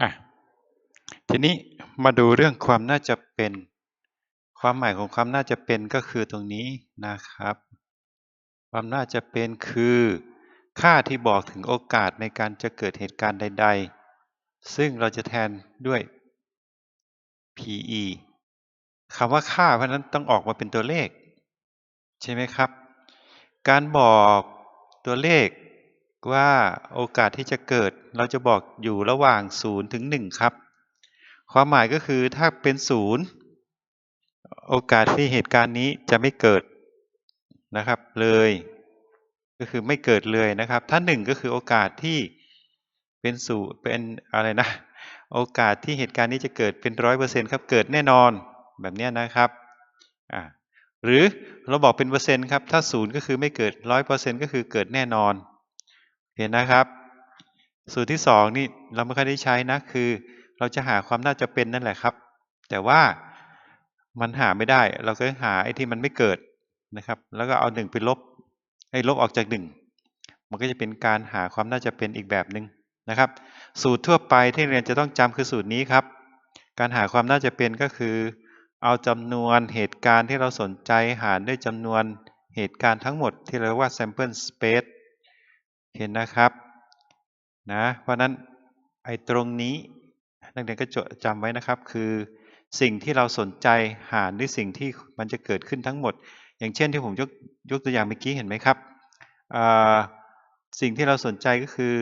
อะทีนี้มาดูเรื่องความน่าจะเป็น ความหมายของความน่าจะเป็นก็คือตรงนี้นะครับ ความน่าจะเป็นคือ ค่าที่บอกถึงโอกาสในการจะเกิดเหตุการณ์ใด ๆ ซึ่งเราจะแทนด้วย PE คำว่าค่าเพราะนั้นต้องออกมาเป็นตัวเลข ใช่ไหมครับ การบอกตัวเลข ว่าโอกาสที่จะเกิดเราจะบอกอยู่ระหว่าง0ถึง1ครับ ความหมายก็คือถ้าเป็น0โอกาสที่เหตุการณ์นี้จะไม่เกิดนะครับเลย ก็คือไม่เกิดเลยนะครับ ถ้า 1 ก็คือโอกาสที่เป็นสูเป็นอะไรนะ โอกาสที่เหตุการณ์นี้จะเกิดเป็นร้อยเปอร์เซ็นต์ครับเกิดแน่นอนแบบนี้นะครับอ่าหรือเราบอกเป็นเปอร์เซ็นต์ครับถ้าศูนย์ก็คือไม่เกิดร้อยเปอร์เซ็นต์ก็คือเกิดแน่นอน เห็นนะครับ สูตรที่สองนี่เราไม่ค่อยได้ใช้นะคือ เราจะหาความน่าจะเป็นนั่นแหละครับ แต่ว่ามันหาไม่ได้ เราก็หาไอ้ที่มันไม่เกิดนะครับ แล้วก็เอาหนึ่งไปลบให้ลบออกจากหนึ่งมันก็จะเป็นการหาความน่าจะเป็นอีกแบบหนึ่งนะครับ สูตรทั่วไปที่เรียนจะต้องจำคือสูตรนี้ครับ การหาความน่าจะเป็นก็คือ เอาจำนวนเหตุการณ์ที่เราสนใจหารด้วยจำนวนเหตุการณ์ทั้งหมดที่เรียกว่า sample space เห็นนะครับนะเพราะนั้นไอ้ตรงนี้นักเรียนก็จดจำไว้นะครับ คือสิ่งที่เราสนใจหารด้วยสิ่งที่มันจะเกิดขึ้นทั้งหมด อย่างเช่นที่ผมยกยกตัวอย่างเมื่อกี้เห็นไหมครับสิ่งที่เราสนใจก็คือ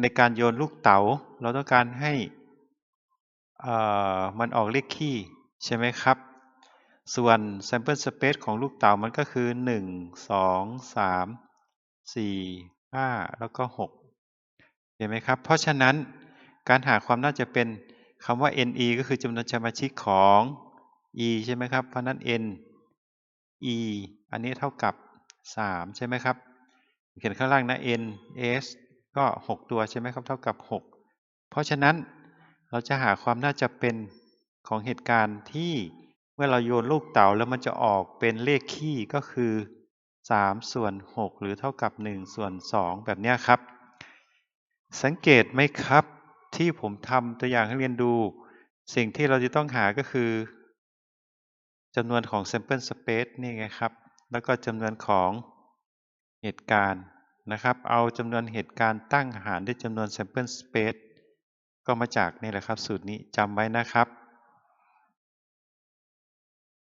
ในการโยนลูกเต๋า เราต้องการให้มันออกเลขคี่ใช่ไหมครับ ส่วน sample space ของลูกเต๋ามันก็คือ 1 2 3 4 5แล้วก็6เห็นไหมครับ เพราะฉะนั้นการหาความน่าจะเป็นคำว่า ne ก็คือจำนวนสมาชิกของ e ใช่ไหมครับ เพราะนั้น n e อันนี้เท่ากับ 3 ใช่ไหมครับ เขียนข้างล่างนะ n s ก็ 6 ตัวใช่ไหมครับ เท่ากับ 6 เพราะฉะนั้นเราจะหาความน่าจะเป็นของเหตุการณ์ที่เมื่อเราโยนลูกเต๋าแล้วมันจะออกเป็นเลขคี่ก็คือ 3 ส่วน 6 หรือเท่ากับ 1 ส่วน 2 แบบนี้ครับ สังเกตไหมครับที่ผมทำตัวอย่างให้เรียนดู สิ่งที่เราจะต้องหาก็คือจำนวนของ sample space นี่ไงครับ แล้วก็จำนวนของเหตุการณ์นะครับ เอาจำนวนเหตุการณ์ตั้งหารด้วยจำนวน sample space ก็มาจากนี่แหละครับ สูตรนี้จำไว้นะครับ